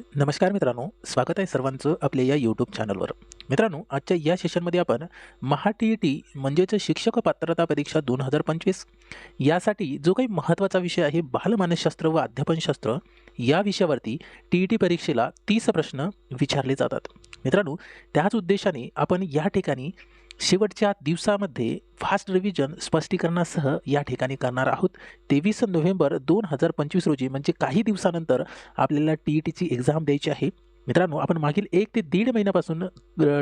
नमस्कार मित्रांनो स्वागत आहे सर्वांचं आपल्या या यूट्यूब चॅनलवर मित्रांनो आजच्या या सेशनमध्ये आपण महा टी ई टी म्हणजेच शिक्षक पात्रता परीक्षा दोन हजार पंचवीस यासाठी जो काही महत्त्वाचा विषय आहे बालमानसशास्त्र व अध्यापनशास्त्र या विषयावरती टी ई टी परीक्षेला तीस प्रश्न विचारले जातात. मित्रांनो त्याच उद्देशाने आपण या ठिकाणी शेवटच्या दिवसामध्ये फास्ट रिव्हिजन स्पष्टीकरणासह या ठिकाणी करणार आहोत. तेवीस नोव्हेंबर दोन हजार पंचवीस रोजी म्हणजे काही दिवसानंतर आपल्याला टी ई टीची एक्झाम द्यायची आहे. मित्रांनो आपण मागील एक ते दीड महिन्यापासून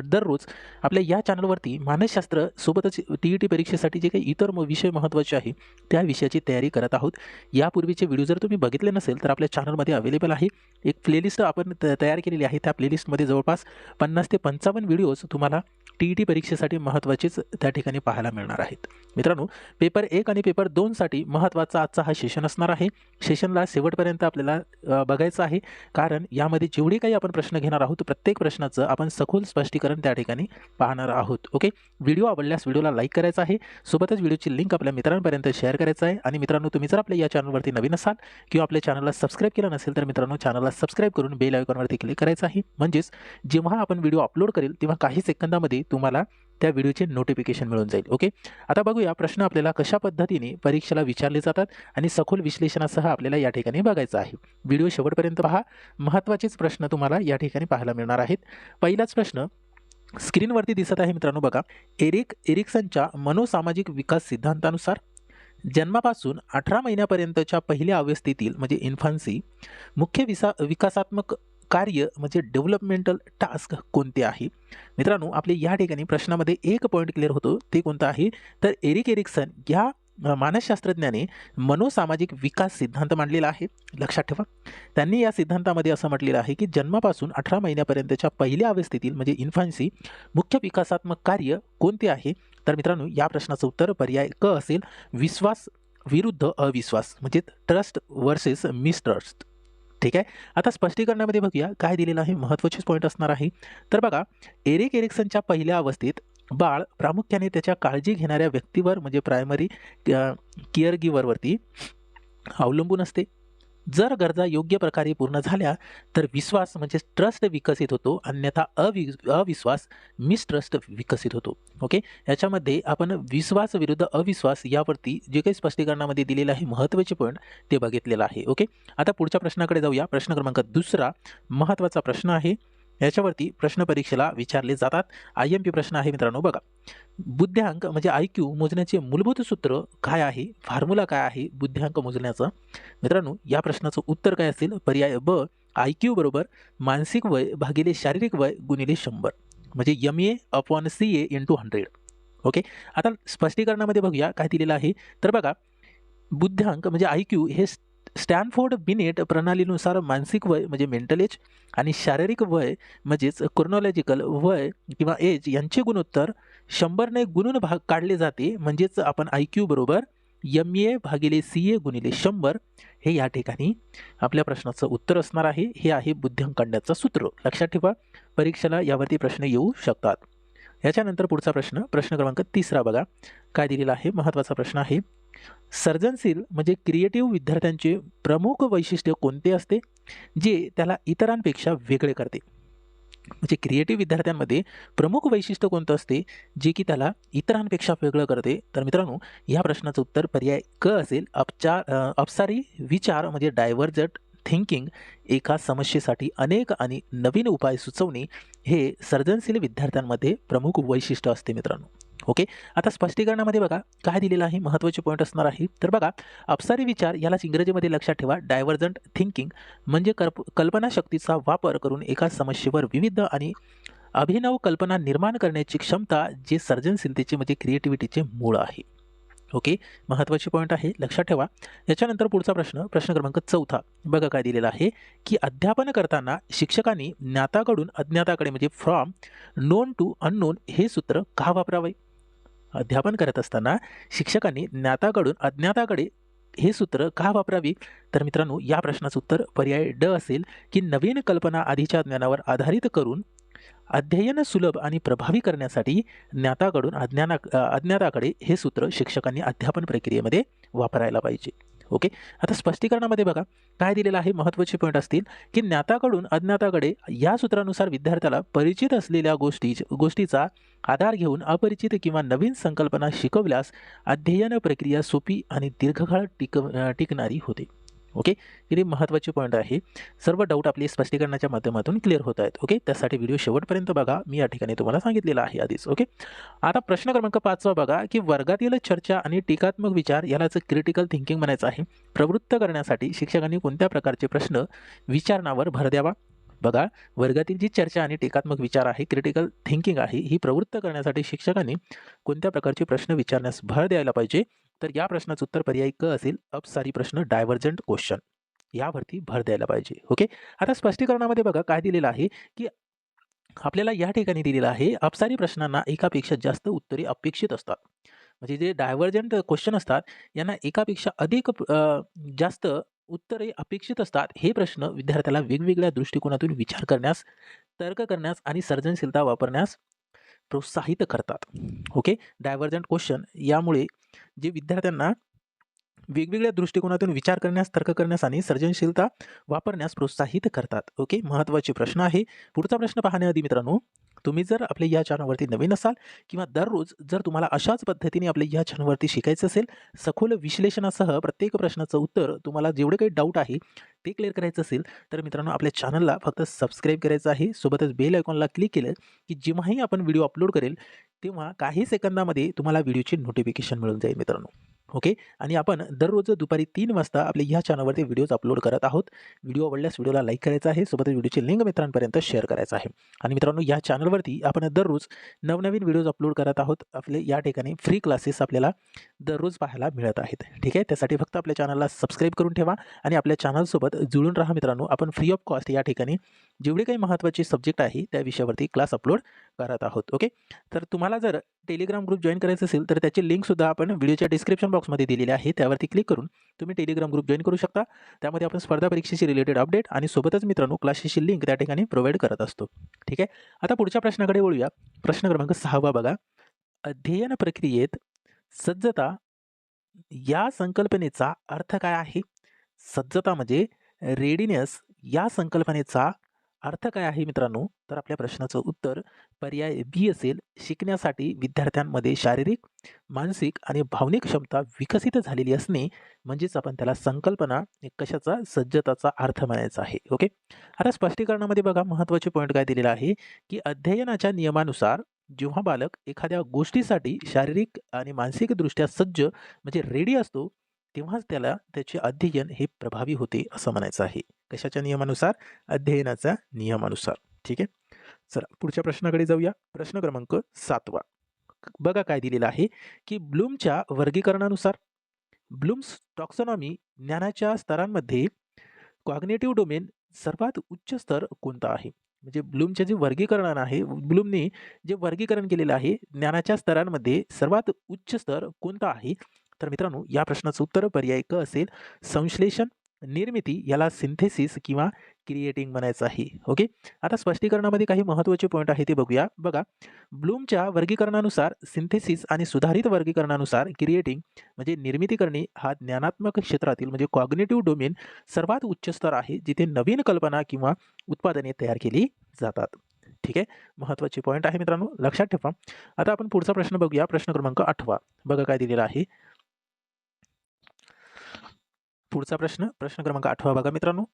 दररोज आपल्या या चॅनलवरती मानसशास्त्र सोबतच टी ई टी परीक्षेसाठी जे काही इतर विषय महत्त्वाचे आहे त्या विषयाची तयारी करत आहोत. यापूर्वीचे व्हिडिओ जर तुम्ही बघितले नसेल तर आपल्या चॅनलमध्ये अवेलेबल आहे. एक प्लेलिस्ट आपण त- तयार केलेली आहे. त्या प्लेलिस्टमध्ये जवळपास पन्नास ते पंचावन्न व्हिडिओज तुम्हाला टी ई टी परीक्षेसाठी महत्त्वाचेच त्या ठिकाणी पाहायला मिळणार आहेत. मित्रांनो पेपर एक आणि पेपर दोनसाठी महत्त्वाचा आजचा हा सेशन असणार आहे. सेशनला शेवटपर्यंत आपल्याला बघायचं आहे. कारण यामध्ये जेवढे काही आपण प्रश्न घेणार आहोत प्रत्येक प्रश्नाचं आपण सखोल स्पष्टीकरण त्या ठिकाणी पाहणार आहोत ओके? व्हिडिओ आवडल्यास व्हिडिओला लाईक करायचा आहे सोबतच व्हिडिओची लिंक आपल्या मित्रांपर्यंत शेअर करायचं आहे आणि मित्रांनो तुम्ही जर आपल्या या चॅनलवरती नवीन असाल किंवा आपल्या चॅनलला सबस्क्राईब केलं नसेल तर मित्रांनो चॅनलला सबस्क्राईब करून बेल आयकॉनवरती क्लिक करायचं आहे. म्हणजेच जेव्हा आपण व्हिडिओ अपलोड करेल तेव्हा काही सेकंदामध्ये तुम्हाला त्या व्हिडिओचे नोटिफिकेशन मिळून जाईल. ओके आता बघूया प्रश्न आपल्याला कशा पद्धतीने परीक्षेला विचारले जातात आणि सखोल विश्लेषणासह आपल्याला या ठिकाणी बघायचं आहे. व्हिडिओ शेवटपर्यंत पहा. महत्त्वाचेच प्रश्न तुम्हाला या ठिकाणी पाहायला मिळणार आहेत. पहिलाच प्रश्न स्क्रीनवरती दिसत आहे मित्रांनो बघा. एरिक एरिक्सनच्या मनोसामाजिक विकास सिद्धांतानुसार जन्मापासून अठरा महिन्यापर्यंतच्या पहिल्या अवस्थेतील म्हणजे इन्फान्सी मुख्य विसा विकासात्मक कार्य म्हणजे डेव्हलपमेंटल टास्क कोणते आहे? मित्रांनो आपले या ठिकाणी प्रश्नामध्ये एक पॉईंट क्लिअर होतो. ते कोणतं आहे? तर एरिक एरिक्सन या मानसशास्त्रज्ञाने मनोसामाजिक विकास सिद्धांत मांडलेला आहे. लक्षात ठेवा. त्यांनी या सिद्धांतामध्ये असं म्हटलेलं आहे की जन्मापासून अठरा महिन्यापर्यंतच्या पहिल्या अवस्थेतील म्हणजे इन्फान्सी मुख्य विकासात्मक कार्य कोणते आहे? तर मित्रांनो या प्रश्नाचं उत्तर पर्याय क असेल विश्वास विरुद्ध अविश्वास म्हणजे ट्रस्ट वर्सेस मिसट्रस्ट ठीक आहे? आता स्पष्टीकरणामध्ये बघूया काय दिलेलं आहे महत्त्वाचेच पॉईंट असणार आहे. तर बघा एरिक एरिक्सनच्या पहिल्या अवस्थेत बाळ प्रामुख्याने त्याच्या काळजी घेणाऱ्या व्यक्तीवर म्हणजे प्रायमरी केअर गिवरवरती अवलंबून असते. जर गरजा योग्य प्रकारे पूर्ण झाल्या तर विश्वास म्हणजे ट्रस्ट विकसित होतो. अन्यथा अवि अविश्वास मिसट्रस्ट विकसित होतो. ओके याच्यामध्ये आपण विश्वास विरुद्ध अविश्वास यावरती जे काही स्पष्टीकरणामध्ये दिलेलं आहे महत्त्वाचे पॉईंट ते बघितलेलं आहे. ओके आता पुढच्या प्रश्नाकडे जाऊया. प्रश्न क्रमांक दुसरा महत्त्वाचा प्रश्न आहे. याच्यावरती प्रश्न परीक्षेला विचारले जातात. आय एम पी प्रश्न आहे मित्रांनो बघा. बुद्ध्यांक म्हणजे आय क्यू मोजण्याचे मूलभूत सूत्र काय आहे? फॉर्म्युला काय आहे बुद्ध्यांक मोजण्याचं? मित्रांनो या प्रश्नाचं उत्तर काय असेल? पर्याय ब आय क्यू बरोबर मानसिक वय भागिले शारीरिक वय गुणिले शंभर. म्हणजे M A upon C A into hundred okay आता स्पष्टीकरणामध्ये बघूया काय दिलेलं आहे. तर बघा बुद्ध्यांक म्हणजे आय क्यू हे स्टॅनफोर्ड बिनेट प्रणालीनुसार मानसिक वय म्हणजे मेंटल एज आणि शारीरिक वय म्हणजेच क्रोनॉलॉजिकल वय किंवा एज यांचे गुणोत्तर शंभरने गुणून भाग काढले जाते. म्हणजेच आपण आय क्यू बरोबर यम ए भागिले सी ए गुणिले शंभर हे या ठिकाणी आपल्या प्रश्नाचं उत्तर असणार आहे. हे आहे बुद्ध्यांक सूत्र. लक्षात ठेवा परीक्षेला यावरती प्रश्न येऊ शकतात. याच्यानंतर पुढचा प्रश्न प्रश्न क्रमांक तिसरा बघा. काय दिलेला आहे? महत्त्वाचा प्रश्न आहे. सर्जनशील म्हणजे क्रिएटिव्ह विद्यार्थ्यांचे प्रमुख वैशिष्ट्य कोणते असते? जे त्याला इतरांपेक्षा वेगळे करते. म्हणजे क्रिएटिव्ह विद्यार्थ्यांमध्ये प्रमुख वैशिष्ट्य कोणतं असते? जे की त्याला इतरांपेक्षा वेगळं करते. तर मित्रांनो या प्रश्नाचं उत्तर पर्याय क असेल. अपचार अपसारी विचार म्हणजे डायव्हर्जट थिंकिंग एका समस्येसाठी अनेक आणि नवीन उपाय सुचवणे हे सर्जनशील विद्यार्थ्यांमध्ये प्रमुख वैशिष्ट्य असते मित्रांनो. ओके आता स्पष्टीकरणामध्ये बघा काय दिलेलं आहे? महत्त्वाचे पॉईंट असणार आहे. तर बघा अपसारी विचार यालाच इंग्रजीमध्ये लक्षात ठेवा डायव्हर्जंट थिंकिंग म्हणजे कल्प कल्पनाशक्तीचा वापर करून एका समस्येवर विविध आणि अभिनव कल्पना निर्माण करण्याची क्षमता जे सर्जनशीलतेचे म्हणजे क्रिएटिव्हिटीचे मूळ आहे. ओके महत्त्वाची पॉईंट आहे. लक्षात ठेवा. याच्यानंतर पुढचा प्रश्न प्रश्न क्रमांक चौथा. बघा काय दिलेला आहे की अध्यापन करताना शिक्षकांनी ज्ञाताकडून अज्ञाताकडे म्हणजे फ्रॉम नोन टू अननोन हे सूत्र का वापरावे? अध्यापन करत असताना शिक्षकांनी ज्ञाताकडून अज्ञाताकडे हे सूत्र का वापरावी? तर मित्रांनो या प्रश्नाचं उत्तर पर्याय ड असेल की नवीन कल्पना आधीच्या ज्ञानावर आधारित करून अध्ययन सुलभ आणि प्रभावी करण्यासाठी ज्ञाताकडून अज्ञाना अज्ञाताकडे हे सूत्र शिक्षकांनी अध्यापन प्रक्रियेमध्ये वापरायला पाहिजे. ओके? आता स्पष्टीकरणामध्ये बघा काय दिलेलं आहे? महत्त्वाचे पॉईंट असतील की ज्ञाताकडून अज्ञाताकडे या सूत्रानुसार विद्यार्थ्याला परिचित असलेल्या गोष्टी गोष्टीचा आधार घेऊन अपरिचित किंवा नवीन संकल्पना शिकवल्यास अध्ययन प्रक्रिया सोपी आणि दीर्घकाळ टिक टिकणारी होते. ओके? किती महत्त्वाचे पॉईंट आहे. सर्व डाऊट आपले स्पष्टीकरणाच्या माध्यमातून क्लिअर होत आहेत ओके? त्यासाठी व्हिडिओ शेवटपर्यंत बघा. मी या ठिकाणी तुम्हाला सांगितलेला आहे आधीच ओके? आता प्रश्न क्रमांक पाचवा बघा की वर्गातील चर्चा आणि टीकात्मक विचार यालाच क्रिटिकल थिंकिंग म्हणायचं आहे. प्रवृत्त करण्यासाठी शिक्षकांनी कोणत्या प्रकारचे प्रश्न विचारणावर भर द्यावा? बघा वर्गातील जी चर्चा आणि टीकात्मक विचार आहे क्रिटिकल थिंकिंग आहे ही प्रवृत्त करण्यासाठी शिक्षकांनी कोणत्या प्रकारचे प्रश्न विचारण्यास भर द्यायला पाहिजे? तर या प्रश्नाचं उत्तर पर्यायी क असेल. अपसारी प्रश्न डायव्हर्जंट क्वेश्चन यावरती भर द्यायला पाहिजे. ओके आता स्पष्टीकरणामध्ये बघा काय दिलेलं आहे की आपल्याला या ठिकाणी दिलेलं आहे अपसारी प्रश्नांना एकापेक्षा जास्त उत्तरे अपेक्षित असतात. म्हणजे जे डायव्हर्जंट क्वेश्चन असतात यांना एकापेक्षा अधिक जास्त उत्तरे अपेक्षित असतात हे प्रश्न विद्यार्थ्याला वेगवेगळ्या दृष्टिकोनातून विचार करण्यास तर्क करण्यास आणि सर्जनशीलता वापरण्यास प्रोत्साहित करतात. ओके डायव्हर्जंट क्वेश्चन यामुळे जे विद्यार्थ्यांना वेगवेगळ्या दृष्टिकोनातून विचार करण्यास तर्क करण्यास आणि सर्जनशीलता वापरण्यास प्रोत्साहित करतात. ओके? महत्त्वाचे प्रश्न आहे. पुढचा प्रश्न पाहण्याआधी मित्रांनो तुम्ही जर आपल्या या चॅनलवरती नवीन असाल किंवा दररोज जर तुम्हाला अशाच पद्धतीने आपल्या या चॅनलवरती शिकायचं असेल सखोल विश्लेषणासह प्रत्येक प्रश्नाचं उत्तर तुम्हाला जेवढे काही डाऊट आहे ते क्लिअर करायचं असेल तर मित्रांनो आपल्या चॅनलला फक्त सबस्क्राईब करायचं आहे. सोबतच बेल आयकॉनला क्लिक केलं की जेव्हाही आपण व्हिडिओ अपलोड करेल तेव्हा काही सेकंदामध्ये तुम्हाला व्हिडिओची नोटिफिकेशन मिळून जाईल मित्रांनो. ओके? आणि आपण दररोज दुपारी तीन वाजता आपल्या ह्या चॅनलवरती व्हिडिओज अपलोड करत आहोत. व्हिडिओ आवडल्यास व्हिडिओला लाईक करायचा आहे. सोबत व्हिडिओची लिंक मित्रांपर्यंत शेअर करायचा आहे. आणि मित्रांनो या चॅनलवरती आपण दररोज नवनवीन व्हिडिओज अपलोड करत आहोत. आपले या ठिकाणी फ्री क्लासेस आपल्याला दररोज पाहायला मिळत आहेत. ठीक आहे? त्यासाठी फक्त आपल्या चॅनलला सबस्क्राईब करून ठेवा आणि आपल्या चॅनलसोबत जुळून राहा मित्रांनो. आपण फ्री ऑफ कॉस्ट या ठिकाणी जेवढे काही महत्त्वाचे सब्जेक्ट आहे त्या विषयावरती क्लास अपलोड करत आहोत. ओके? तर तुम्हाला जर टेलिग्राम ग्रुप जॉईन करायचं असेल तर त्याची लिंकसुद्धा आपण व्हिडिओच्या डिस्क्रिप्शन बॉक्समध्ये दिलेले आहे त्यावरती क्लिक करून तुम्ही टेलिग्राम ग्रुप जॉईन करू शकता. त्यामध्ये आपण स्पर्धा परीक्षेशी रिलेटेड अपडेट आणि सोबतच मित्रांनो क्लासेसची लिंक त्या ठिकाणी प्रोव्हाइड करत असतो. ठीक आहे? आता पुढच्या प्रश्नाकडे वळूया. प्रश्न क्रमांक सहावा बघा. अध्ययन प्रक्रियेत सज्जता या संकल्पनेचा अर्थ काय आहे? सज्जता म्हणजे रेडिनेस या संकल्पनेचा अर्थ काय आहे मित्रांनो? तर आपल्या प्रश्नाचं उत्तर पर्याय बी असेल. शिकण्यासाठी विद्यार्थ्यांमध्ये शारीरिक मानसिक आणि भावनिक क्षमता विकसित झालेली असणे म्हणजेच आपण त्याला संकल्पना कशाचा? सज्जताचा अर्थ म्हणायचा आहे. ओके? आता स्पष्टीकरणामध्ये बघा महत्त्वाचे पॉईंट काय दिलेला आहे की अध्ययनाच्या नियमानुसार जेव्हा बालक एखाद्या गोष्टीसाठी शारीरिक आणि मानसिकदृष्ट्या सज्ज म्हणजे रेडी असतो तेव्हाच त्याला त्याचे अध्ययन हे प्रभावी होते असं म्हणायचं आहे. कशाच्या नियमानुसार? अध्ययनाच्या नियमानुसार. ठीक आहे? चला पुढच्या प्रश्नाकडे जाऊया. प्रश्न क्रमांक सातवा. बघा काय दिलेलं आहे की ब्लूमच्या वर्गीकरणानुसार ब्लूम्स टॉक्सॉनॉमी ज्ञानाच्या स्तरांमध्ये कॉग्नेटिव्ह डोमेन सर्वात उच्च स्तर कोणता आहे? म्हणजे ब्लूमचे जे वर्गीकरण आहे ब्लूमने जे वर्गीकरण केलेलं आहे ज्ञानाच्या स्तरांमध्ये सर्वात उच्च स्तर कोणता आहे? तर मित्रांनो या प्रश्नाचं उत्तर पर्याय क असेल संश्लेषण निर्मिती याला सिंथेसिस किंवा क्रिएटिंग म्हणायचं आहे. ओके आता स्पष्टीकरणामध्ये काही महत्त्वाचे पॉईंट आहे ते बघूया. बघा ब्लूमच्या वर्गीकरणानुसार सिंथेसिस आणि सुधारित वर्गीकरणानुसार क्रिएटिंग म्हणजे निर्मिती करणे हा ज्ञानात्मक क्षेत्रातील म्हणजे कॉग्नेटिव्ह डोमेन सर्वात उच्च स्तर आहे जिथे नवीन कल्पना किंवा उत्पादने तयार केली जातात. ठीक आहे? महत्त्वाचे पॉईंट आहे मित्रांनो लक्षात ठेवा. आता आपण पुढचा प्रश्न बघूया. प्रश्न क्रमांक आठवा. बघा काय दिलेला आहे. पुढचा प्रश्न प्रश्न क्रमांक आठवा बघा मित्रांनो.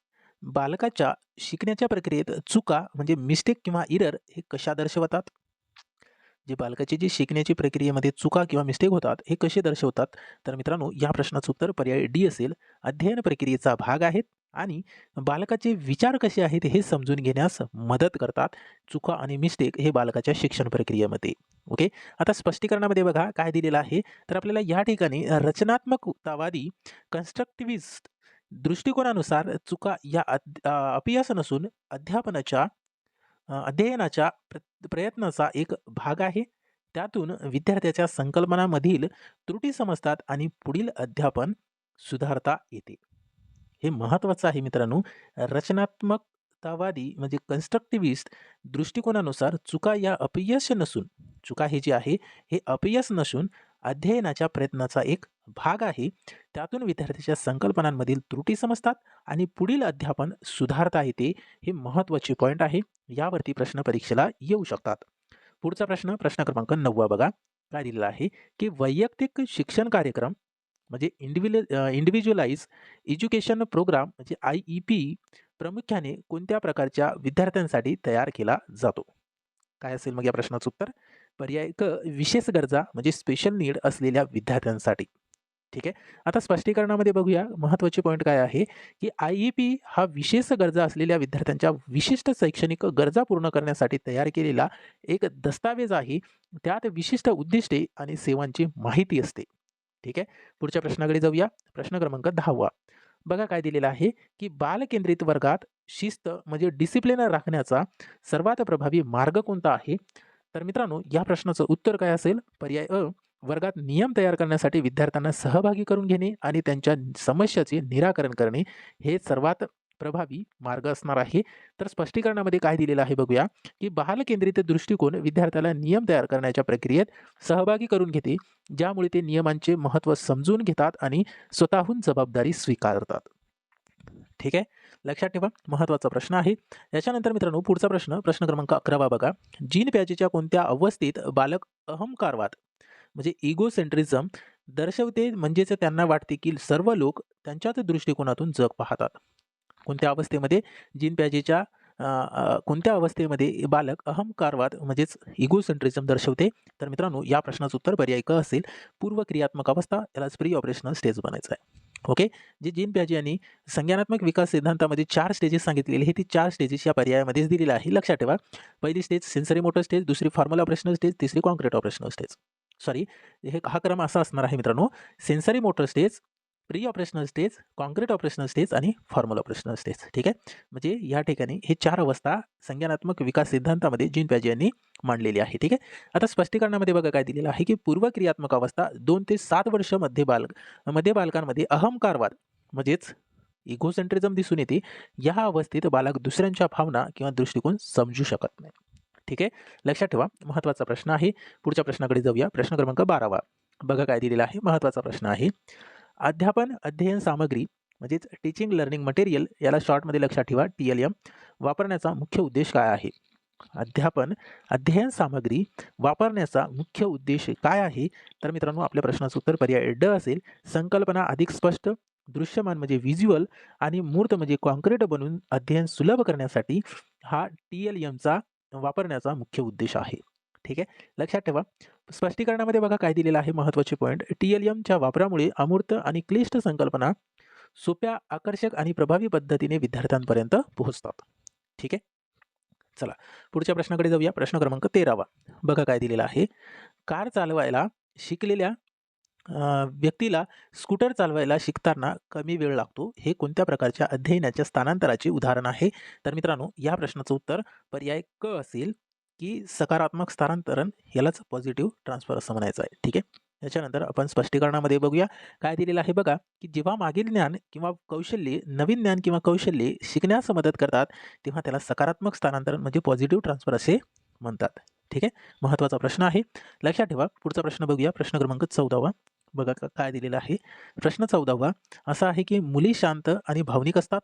बालकाच्या शिकण्याच्या प्रक्रियेत चुका म्हणजे मिस्टेक किंवा इरर हे कशा दर्शवतात? जे बालकाची जी शिकण्याची प्रक्रियेमध्ये चुका किंवा मिस्टेक होतात हे कसे दर्शवतात? तर मित्रांनो या प्रश्नाचं उत्तर पर्याय डी असेल. अध्ययन प्रक्रियेचा भाग आहेत. आणि बालकाचे विचार कसे आहेत हे समजून घेण्यास मदत करतात चुका आणि मिस्टेक हे बालकाच्या शिक्षण प्रक्रियेमध्ये. ओके आता स्पष्टीकरणामध्ये बघा काय दिलेलं आहे. तर आपल्याला या ठिकाणी रचनात्मकतावादी कन्स्ट्रक्टिव्हिस्ट दृष्टिकोनानुसार चुका या अपयश नसून अध्यापनाच्या अध्ययनाच्या प्रयत्नाचा एक भाग आहे. त्यातून विद्यार्थ्याच्या संकल्पनामधील त्रुटी समजतात आणि पुढील अध्यापन सुधारता येते. हे महत्त्वाचं आहे मित्रांनो. रचनात्मकतावादी म्हणजे कन्स्ट्रक्टिव्हिस्ट दृष्टिकोनानुसार चुका या अपयश नसून चुका हे जे आहे हे अपयश नसून अध्ययनाच्या प्रयत्नाचा एक भाग आहे. त्यातून विद्यार्थ्याच्या संकल्पनांमधील त्रुटी समजतात आणि पुढील अध्यापन सुधारता येते हे महत्त्वाचे पॉईंट आहे. यावरती प्रश्न परीक्षेला येऊ शकतात. पुढचा प्रश्न प्रश्न क्रमांक नववा बघा. काय दिलेला आहे? की वैयक्तिक शिक्षण कार्यक्रम म्हणजे इंडिव्हिज्युअल इंडिव्हिज्युअलाइज एज्युकेशन प्रोग्राम म्हणजे आय ई पी प्रामुख्याने कोणत्या प्रकारच्या विद्यार्थ्यांसाठी तयार केला जातो? काय असेल मग या प्रश्नाचं उत्तर? पर्याय क विशेष गरजा म्हणजे स्पेशल नीड असलेल्या विद्यार्थ्यांसाठी. ठीक आहे? आता स्पष्टीकरणामध्ये बघूया. महत्त्वाचे पॉईंट काय आहे? की आय ई पी हा विशेष गरजा असलेल्या विद्यार्थ्यांच्या विशिष्ट शैक्षणिक गरजा पूर्ण करण्यासाठी तयार केलेला एक दस्तावेज आहे. त्यात विशिष्ट उद्दिष्टे आणि सेवांची माहिती असते. ठीक आहे? पुढच्या प्रश्नाकडे जाऊया. प्रश्न क्रमांक दहावा. बघा काय दिलेलं आहे की बालकेंद्रित वर्गात शिस्त म्हणजे डिसिप्लिन राखण्याचा सर्वात प्रभावी मार्ग कोणता आहे? तर मित्रांनो या प्रश्नाचं उत्तर काय असेल? पर्याय अ वर्गात नियम तयार करण्यासाठी विद्यार्थ्यांना सहभागी करून घेणे आणि त्यांच्या समस्याचे निराकरण करणे हे सर्वात प्रभावी मार्ग असणार आहे. तर स्पष्टीकरणामध्ये काय दिलेलं आहे बघूया की बालकेंद्रित दृष्टिकोन विद्यार्थ्याला नियम तयार करण्याच्या प्रक्रियेत सहभागी करून घेते ज्यामुळे ते नियमांचे महत्त्व समजून घेतात आणि स्वतःहून जबाबदारी स्वीकारतात. ठीक आहे? लक्षात ठेवा महत्त्वाचा प्रश्न आहे. याच्यानंतर मित्रांनो पुढचा प्रश्न प्रश्न क्रमांक अकरावा बघा. जीन प्याजेच्या कोणत्या अवस्थेत बालक अहंकारवाद म्हणजे इगो सेंट्रिझम दर्शवते म्हणजेच त्यांना वाटते की सर्व लोक त्यांच्याच दृष्टिकोनातून जग पाहतात. कोणत्या अवस्थेमध्ये? जीन प्याजेच्या कोणत्या अवस्थेमध्ये बालक अहंकारवाद म्हणजेच इगो सेंट्रिझम दर्शवते? तर मित्रांनो या प्रश्नाचं उत्तर पर्याय क असेल. पूर्व क्रियात्मक अवस्था यालाच प्री ऑपरेशनल स्टेज बनायचं आहे. ओके जे जीन प्याजे यांनी संज्ञानात्मक विकास सिद्धांतामध्ये चार स्टेजेस सांगितलेले हे ती चार स्टेजेस या पर्यायामध्येच दिलेलं आहे. लक्षात ठेवा. पहिली स्टेज सेन्सरी मोटर स्टेज दुसरी फॉर्मल ऑपरेशनल स्टेज तिसरी कॉन्क्रीट ऑपरेशनल स्टेज सॉरी हे हा क्रम असा असणार आहे मित्रांनो. Sensory motor stage pre operational stage concrete operational stage आणि फॉर्मल ऑपरेशनल स्टेज ठीक आहे? म्हणजे या ठिकाणी हे चार अवस्था संज्ञानात्मक विकास सिद्धांतामध्ये जीन पॅजी यांनी मांडलेली आहे ठीक आहे? आता स्पष्टीकरणामध्ये बघा काय दिलेलं आहे की पूर्व क्रियात्मक अवस्था दोन ते सात वर्षमध्ये बालकमध्ये बालकांमध्ये अहंकारवाद म्हणजेच इगोसेंट्रिझम दिसून येते या अवस्थेत बालक दुसऱ्यांच्या भावना किंवा दृष्टिकोन समजू शकत नाही ठीक आहे? लक्षात ठेवा महत्त्वाचा प्रश्न आहे. पुढच्या प्रश्नाकडे जाऊया. प्रश्न क्रमांक बारावा. बघा काय दिलेला आहे. महत्त्वाचा प्रश्न आहे. अध्यापन अध्ययन सामग्री म्हणजेच टीचिंग लर्निंग मटेरियल याला शॉर्टमध्ये लक्षात ठेवा टी एल एम वापरण्याचा मुख्य उद्देश काय आहे? अध्यापन अध्ययन सामग्री वापरण्याचा मुख्य उद्देश काय आहे? तर मित्रांनो आपल्या प्रश्नाचं उत्तर पर्याय ड असेल. संकल्पना अधिक स्पष्ट दृश्यमान म्हणजे व्हिज्युअल आणि मूर्त म्हणजे कॉन्क्रीट बनवून अध्ययन सुलभ करण्यासाठी हा टी एल एमचा वापरण्याचा मुख्य उद्देश आहे. ठीक आहे? लक्षात ठेवा. स्पष्टीकरणामध्ये बघा काय दिलेलं आहे महत्त्वाचे पॉईंट टी एल एमच्या वापरामुळे अमूर्त आणि क्लिष्ट संकल्पना सोप्या आकर्षक आणि प्रभावी पद्धतीने विद्यार्थ्यांपर्यंत पोहोचतात. ठीक आहे? चला पुढच्या प्रश्नाकडे जाऊया. प्रश्न क्रमांक तेरावा. बघा काय दिलेला आहे. कार चालवायला शिकलेल्या व्यक्तीला स्कूटर चालवायला शिकताना कमी वेळ लागतो. हे कोणत्या प्रकारच्या अध्ययनाच्या स्थानांतराचे उदाहरण आहे? तर मित्रांनो या प्रश्नाचं उत्तर पर्याय क असेल. की सकारात्मक स्थानांतरण यालाच पॉझिटिव्ह ट्रान्सफर असं म्हणायचं आहे. ठीक आहे? याच्यानंतर आपण स्पष्टीकरणामध्ये बघूया. काय दिलेलं आहे बघा की जेव्हा मागील ज्ञान किंवा कौशल्ये नवीन ज्ञान किंवा कौशल्ये शिकण्यास मदत करतात तेव्हा त्याला सकारात्मक स्थानांतरण म्हणजे पॉझिटिव्ह ट्रान्सफर असे म्हणतात. ठीक आहे? महत्त्वाचा प्रश्न आहे. लक्षात ठेवा. पुढचा प्रश्न बघूया. प्रश्न क्रमांक चौदावा. बघा काय दिलेला आहे? प्रश्न चौदावा. असा आहे की मुली शांत आणि भावनिक असतात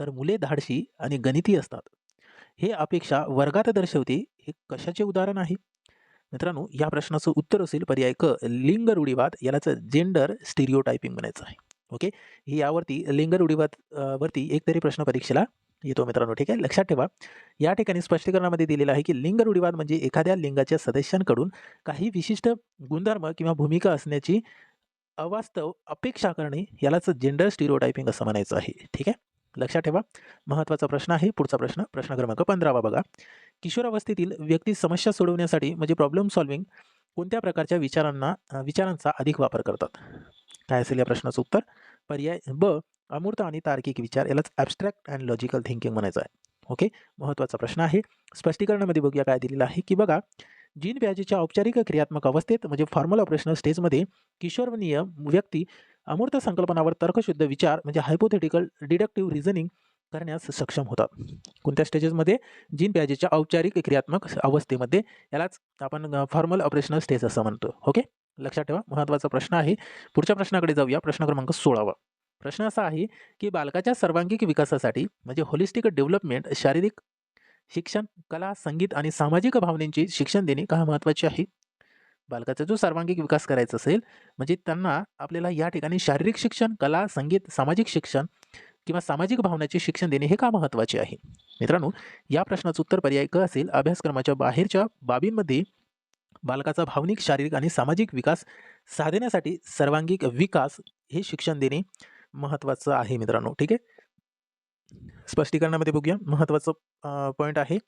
तर मुले धाडशी आणि गणिती असतात. हे अपेक्षा वर्गात दर्शवते. हे कशाचे उदाहरण आहे? मित्रांनो या प्रश्नाचं उत्तर असेल पर्याय क लिंग रूढीवाद यालाच जेंडर स्टिरिओ टायपिंग म्हणायचं आहे. ओके हे यावरती लिंग रूढीवाद वरती एक तरी प्रश्न परीक्षेला येतो मित्रांनो ठीक आहे? लक्षात ठेवा. या ठिकाणी स्पष्टीकरणामध्ये दिलेलं आहे की लिंग रूढीवाद म्हणजे एखाद्या लिंगाच्या सदस्यांकडून काही विशिष्ट गुणधर्म किंवा भूमिका असण्याची अवास्तव अपेक्षा करणे यालाच जेंडर स्टिरिओ टायपिंग असं म्हणायचं आहे. ठीक आहे? लक्षात ठेवा. महत्त्वाचा प्रश्न आहे पुढचा प्रश्न प्रश्न क्रमांक पंधरावा बघा. किशोरावस्थेतील व्यक्ती समस्या सोडवण्यासाठी म्हणजे प्रॉब्लेम सॉल्विंग कोणत्या प्रकारच्या विचारांना विचारांचा अधिक वापर करतात? काय असेल या प्रश्नाचं उत्तर? पर्याय ब अमूर्त आणि तार्किक विचार यालाच ॲबस्ट्रॅक्ट अँड लॉजिकल थिंकिंग म्हणायचं आहे. ओके महत्त्वाचा प्रश्न आहे. स्पष्टीकरणामध्ये बघूया काय दिलेलं आहे की बघा जीन व्याजीच्या औपचारिक क्रियात्मक अवस्थेत म्हणजे फॉर्मल ऑपरेशनल स्टेजमध्ये किशोरवनीय व्यक्ती अमूर्त संकल्पनावर तर्कशुद्ध विचार म्हणजे हायपोथेटिकल डिडक्टिव्ह रिझनिंग करण्यास सक्षम होतात. कोणत्या स्टेजेसमध्ये जीन प्याजेच्या औपचारिक क्रियात्मक अवस्थेमध्ये यालाच आपण फॉर्मल ऑपरेशनल स्टेज असं म्हणतो. ओके लक्षात ठेवा. महत्त्वाचा प्रश्न आहे. पुढच्या प्रश्नाकडे जाऊया. प्रश्न क्रमांक सोळावा. प्रश्न असा आहे की बालकाच्या सर्वांगीण विकासासाठी म्हणजे होलिस्टिक डेव्हलपमेंट शारीरिक शिक्षण कला संगीत आणि सामाजिक भावनेचे शिक्षण देणे का महत्त्वाचे आहे? बालकाचा जो सर्वांगीण विकास करायचा असेल म्हणजे त्यांना आपल्याला या ठिकाणी शारीरिक शिक्षण कला संगीत सामाजिक शिक्षण किंवा सामाजिक भावनाचे शिक्षण देणे हे का महत्त्वाचे आहे? मित्रांनो या प्रश्नाचं उत्तर पर्याय क असेल. अभ्यासक्रमाच्या बाहेरच्या बाबींमध्ये बालकाचा भावनिक शारीरिक आणि सामाजिक विकास साधण्यासाठी सर्वांगीण विकास हे शिक्षण देणे महत्त्वाचं आहे मित्रांनो. ठीक आहे? स्पष्टीकरणामध्ये बघूया. महत्त्वाचं पॉईंट आहे.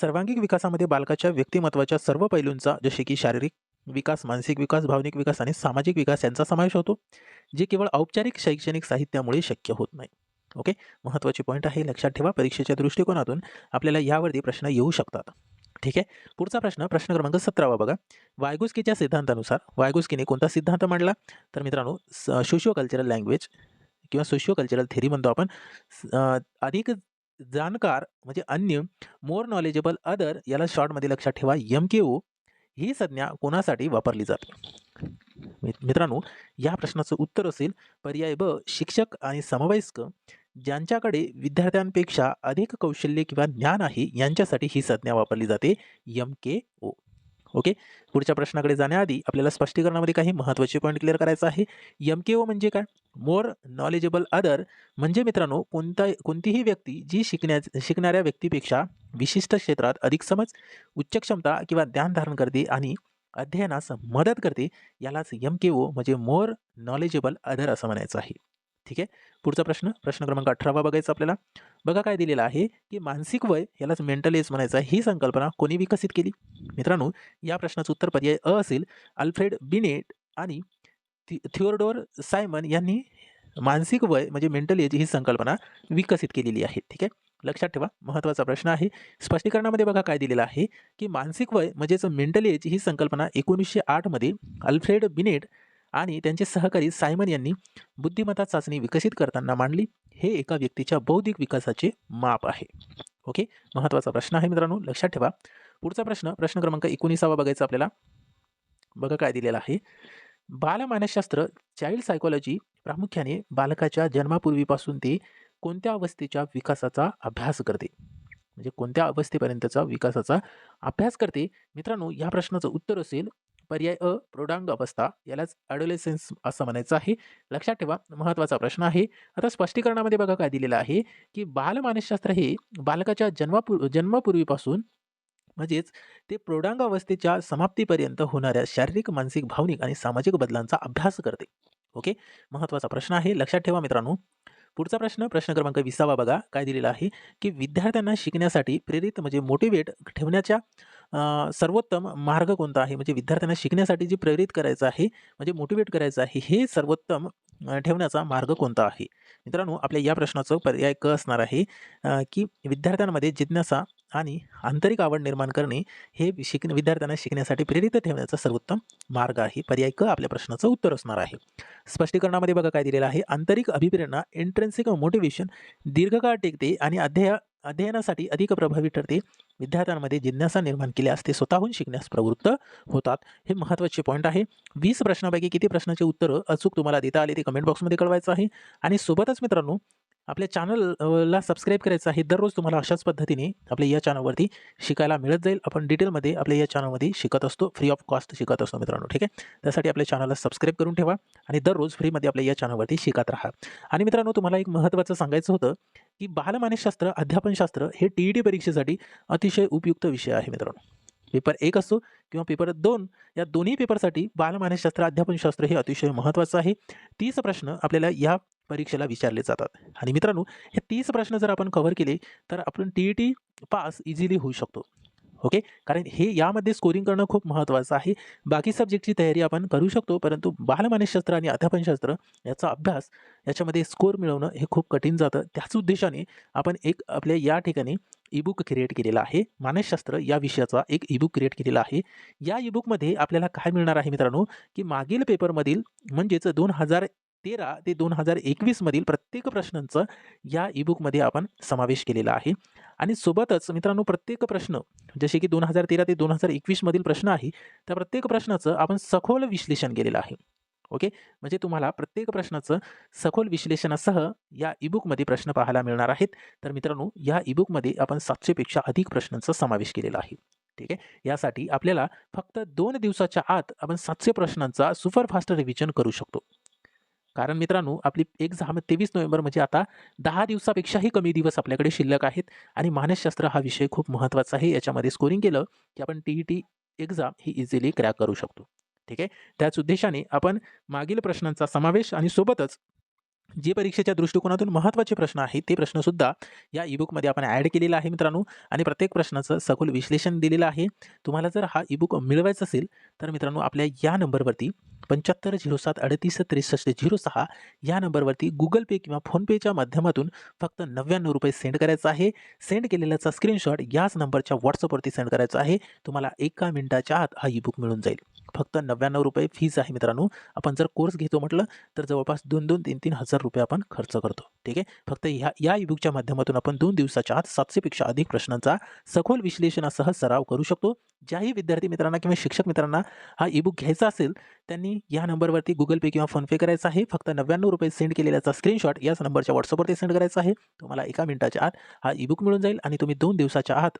सर्वांगीण विकासामध्ये बालकाच्या व्यक्तिमत्वाच्या सर्व पैलूंचा जसे की शारीरिक विकास मानसिक विकास भावनिक विकास आणि सामाजिक विकास यांचा समावेश होतो जे केवळ औपचारिक शैक्षणिक साहित्यामुळे शक्य होत नाही. ओके? महत्त्वाची पॉईंट आहे लक्षात ठेवा परीक्षेच्या दृष्टिकोनातून आपल्याला यावरती प्रश्न येऊ शकतात. ठीक आहे? पुढचा प्रश्न प्रश्न क्रमांक सतरावा बघा. वायगुस्कीच्या सिद्धांतानुसार वायगुस्कीने कोणता सिद्धांत मांडला? तर मित्रांनो सोशिओ कल्चरल लँग्वेज किंवा सोशिओ कल्चरल थेरी म्हणतो आपण. अधिक जाणकार म्हणजे अन्य मोर नॉलेजेबल अदर याला शॉर्टमध्ये लक्षात ठेवा एम के ओ ही संज्ञा कोणासाठी वापरली जाते? मित्रांनो या प्रश्नाचं उत्तर असेल पर्याय ब शिक्षक आणि समवयस्क ज्यांच्याकडे विद्यार्थ्यांपेक्षा अधिक कौशल्य किंवा ज्ञान आहे यांच्यासाठी ही संज्ञा वापरली जाते यम के ओ. ओके? पुढच्या प्रश्नाकडे जाण्याआधी आपल्याला स्पष्टीकरणामध्ये काही महत्त्वाचे पॉईंट क्लिअर करायचं आहे. एम के ओ म्हणजे काय? मोर नॉलेजेबल अदर म्हणजे मित्रांनो कोणता कोणतीही व्यक्ती जी शिकण्या शिकणाऱ्या व्यक्तीपेक्षा विशिष्ट क्षेत्रात अधिक समज उच्च क्षमता किंवा ज्ञान धारण करते आणि अध्ययनास मदत करते यालाच एम के ओ म्हणजे मोर नॉलेजेबल अदर असं म्हणायचं आहे. ठीक आहे? पुढचा प्रश्न प्रश्न क्रमांक अठरावा बघायचा आपल्याला. बघा काय दिलेलं आहे की मानसिक वय यालाच मेंटल एज म्हणायचं आहे. ही संकल्पना कोणी विकसित केली? मित्रांनो या प्रश्नाचं उत्तर पर्याय अ असेल अल्फ्रेड बिनेट आणि थिओरडोर सायमन यांनी मानसिक वय म्हणजे मेंटल एज ही संकल्पना विकसित केलेली आहे. ठीक आहे? लक्षात ठेवा महत्त्वाचा प्रश्न आहे. स्पष्टीकरणामध्ये बघा काय दिलेलं आहे की मानसिक वय म्हणजेच मेंटल एज ही संकल्पना एकोणीसशे आठमध्ये अल्फ्रेड बिनेट आणि त्यांचे सहकारी सायमन यांनी बुद्धिमत्ता चाचणी विकसित करताना मांडली. हे एका व्यक्तीच्या बौद्धिक विकासाचे माप आहे. ओके? महत्त्वाचा प्रश्न आहे मित्रांनो. लक्षात ठेवा. पुढचा प्रश्न प्रश्न क्रमांक एकोणीसावा बघायचा आपल्याला. बघा काय दिलेला आहे. बालमानसशास्त्र चाइल्ड सायकोलॉजी प्रामुख्याने बालकाच्या जन्मापूर्वीपासून ते कोणत्या अवस्थेच्या विकासाचा अभ्यास करते? म्हणजे कोणत्या अवस्थेपर्यंतचा विकासाचा अभ्यास करते? मित्रांनो या प्रश्नाचं उत्तर असेल पर्याय अ प्रौढांग अवस्था यालाच ॲडोलेसेन्स असं म्हणायचं आहे. लक्षात ठेवा महत्त्वाचा प्रश्न आहे. आता स्पष्टीकरणामध्ये बघा काय दिलेलं आहे की बालमानसशास्त्र हे बालकाच्या जन्मापूर् जन्मापूर्वीपासून म्हणजेच ते प्रौढांग अवस्थेच्या समाप्तीपर्यंत होणाऱ्या शारीरिक मानसिक भावनिक आणि सामाजिक बदलांचा अभ्यास करते. ओके? महत्त्वाचा प्रश्न आहे. लक्षात ठेवा मित्रांनो. पुढचा प्रश्न प्रश्न क्रमांक विसावा बघा. काय दिलेला आहे की विद्यार्थ्यांना शिकण्यासाठी प्रेरित म्हणजे मोटिवेट ठेवण्याच्या सर्वोत्तम मार्ग कोणता आहे? म्हणजे विद्यार्थ्यांना शिकण्यासाठी जे प्रेरित करायचं आहे म्हणजे मोटिवेट करायचं आहे हे सर्वोत्तम ठेवण्याचा मार्ग कोणता आहे? मित्रांनो आपल्या या प्रश्नाचं पर्याय क असणार आहे की विद्यार्थ्यांमध्ये जिज्ञासा आणि आंतरिक आवड निर्माण करणे हे शिक विद्यार्थ्यांना शिकण्यासाठी प्रेरित ठेवण्याचा सर्वोत्तम मार्ग आहे. पर्याय क आपल्या प्रश्नाचं उत्तर असणार आहे. स्पष्टीकरणामध्ये बघा काय दिलेलं आहे. आंतरिक अभिप्रेरणा इंट्रेन्सिक मोटिवेशन दीर्घकाळ टिकते आणि अध्यय अध्ययनासाठी अधिक प्रभावी ठरते. विद्यार्थ्यांमध्ये जिज्ञासा निर्माण केल्यास ते स्वतःहून शिकण्यास प्रवृत्त होतात. हे महत्त्वाचे पॉईंट आहे. वीस प्रश्नापैकी किती प्रश्नाचे उत्तरं अचूक तुम्हाला देता आले ते कमेंट बॉक्समध्ये कळवायचं आहे. आणि सोबतच मित्रांनो आपल्या चॅनलला सबस्क्राईब करायचं आहे. दररोज तुम्हाला अशाच पद्धतीने आपल्या या चॅनलवरती शिकायला मिळत जाईल. आपण डिटेलमध्ये आपल्या या चॅनलमध्ये शिकत असतो. फ्री ऑफ कॉस्ट शिकत असतो मित्रांनो. ठीक आहे? त्यासाठी आपल्या चॅनलला सबस्क्राईब करून ठेवा. आणि दररोज फ्रीमध्ये आपल्या या चॅनलवरती शिकत राहा. आणि मित्रांनो तुम्हाला एक महत्त्वाचं सांगायचं होतं. की बालमानसशास्त्र अध्यापनशास्त्र हे टी ई टी परीक्षेसाठी अतिशय उपयुक्त विषय आहे मित्रांनो. पेपर एक असो किंवा पेपर दोन या दोन्ही पेपरसाठी बालमानसशास्त्र अध्यापनशास्त्र हे अतिशय महत्त्वाचं आहे. तीस प्रश्न आपल्याला या परीक्षेला विचारले जातात. आणि मित्रांनो हे तीस प्रश्न जर आपण कव्हर केले तर आपण T E T pass easily होऊ शकतो. ओके? कारण हे यामध्ये स्कोरिंग करणं खूप महत्त्वाचं आहे. बाकी सब्जेक्टची तयारी आपण करू शकतो परंतु बालमानसशास्त्र आणि अध्यापनशास्त्र याचा अभ्यास याच्यामध्ये स्कोर मिळवणं हे खूप कठीण जातं. त्याच उद्देशाने आपण एक आपल्या या ठिकाणी ईबुक क्रिएट केलेला आहे. मानसशास्त्र या विषयाचा एक ईबुक क्रिएट केलेला आहे. या ईबुकमध्ये आपल्याला काय मिळणार आहे मित्रांनो? की मागील पेपरमधील म्हणजेच दोन हजार तेरा ते दोन हजार एकवीसमधील प्रत्येक प्रश्नांचं या ईबुकमध्ये आपण समावेश केलेला आहे. आणि सोबतच मित्रांनो प्रत्येक प्रश्न जसे की दोन हजार तेरा ते दोन हजार एकवीसमधील प्रश्न आहे त्या प्रत्येक प्रश्नाचं आपण सखोल विश्लेषण केलेलं आहे. ओके? म्हणजे तुम्हाला प्रत्येक प्रश्नाचं सखोल विश्लेषणासह या ईबुकमध्ये प्रश्न पाहायला मिळणार आहेत. तर मित्रांनो या ईबुकमध्ये आपण सातशेपेक्षा अधिक प्रश्नांचा समावेश केलेला आहे. ठीक आहे? यासाठी आपल्याला फक्त दोन दिवसाच्या आत आपण सातशे प्रश्नांचा सुपरफास्ट रिव्हिजन करू शकतो. कारण मित्रांनो आपली एक्झाम तेवीस नोव्हेंबर म्हणजे आता दहा दिवसापेक्षाही कमी दिवस आपल्याकडे शिल्लक आहेत आणि मानसशास्त्र हा विषय खूप महत्त्वाचा आहे. याच्यामध्ये स्कोरिंग केलं की आपण टी ई टी एक्झाम ही इझिली क्रॅक करू शकतो. ठीक आहे? त्याच उद्देशाने आपण मागील प्रश्नांचा समावेश आणि सोबतच जे परीक्षेच्या दृष्टिकोनातून महत्त्वाचे प्रश्न आहेत ते प्रश्नसुद्धा या ईबुकमध्ये आपण ॲड केलेला आहे मित्रांनो. आणि प्रत्येक प्रश्नाचं सखोल विश्लेषण दिलेलं आहे. तुम्हाला जर हा ईबुक मिळवायचा असेल तर मित्रांनो आपल्या या नंबरवरती पंच्याहत्तर झिरो सात अडतीस त्रेसष्ट झिरो सहा या नंबरवरती गुगल पे किंवा फोनपेच्या माध्यमातून फक्त नव्याण्णव रुपये सेंड करायचा आहे. सेंड केलेल्याचा स्क्रीनशॉट याच नंबरच्या व्हॉट्सअपवरती सेंड करायचा आहे. तुम्हाला एका मिनिटाच्या आत हा ईबुक मिळून जाईल. फक्त नव्याण्णव रुपये फीज आहे मित्रांनो. आपण जर कोर्स घेतो म्हटलं तर जवळपास दोन दोन तीन तीन हजार रुपये आपण खर्च करतो. ठीक आहे? फक्त ह्या या ईबुकच्या माध्यमातून आपण दोन दिवसाच्या आत सातशेपेक्षा अधिक प्रश्नांचा सखोल विश्लेषणासह सराव करू शकतो. ज्याही विद्यार्थी मित्रांना किंवा शिक्षक मित्रांना हा ईबुक घ्यायचा असेल त्यांनी या नंबरवरती गुगल पे किंवा फोनपे करायचा आहे. फक्त नव्याण्णव रुपये सेंड केलेल्याचा स्क्रीनशॉट याच नंबरच्या व्हॉट्सअपवरती सेंड करायचा आहे. तुम्हाला एका मिनिटाच्या आत हा ईबुक मिळून जाईल आणि तुम्ही दोन दिवसाच्या आत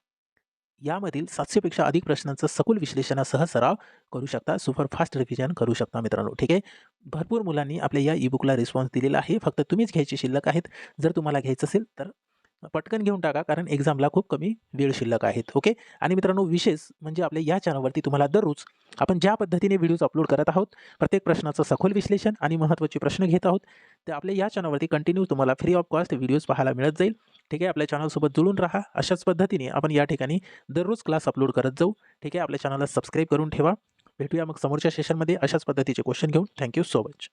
यामधील सातशेपेक्षा अधिक प्रश्नांचं सखोल विश्लेषणासह सराव करू शकता. सुपरफास्ट रिव्हिजन करू शकता मित्रांनो. ठीक आहे? भरपूर मुलांनी आपल्या या ईबुकला रिस्पॉन्स दिलेला आहे. फक्त तुम्हीच घ्यायची शिल्लक आहेत. जर तुम्हाला घ्यायचं असेल तर पटकन घेऊन टाका कारण एक्झामला खूप कमी वेळ शिल्लक आहेत ओके आणि मित्रांनो विशेष म्हणजे आपल्या या चॅनलवरती तुम्हाला दररोज आपण ज्या पद्धतीने व्हिडिओज अपलोड करत आहोत प्रत्येक प्रश्नाचं सखोल विश्लेषण आणि महत्त्वाचे प्रश्न घेत आहोत ते आपल्या या चॅनलवरती कंटिन्यू तुम्हाला फ्री ऑफ कॉस्ट व्हिडिओज पाहायला मिळत जाईल. ठीक आहे? आपल्या चॅनलसोबत जुळून राहा. अशाच पद्धतीने आपण या ठिकाणी दररोज क्लास अपलोड करत जाऊ. ठीक आहे? आपल्या चॅनलला सबस्क्राईब करून ठेवा. भेटूया मग समोरच्या सेशनमध्ये अशाच पद्धतीचे क्वेश्चन घेऊन. Thank you so much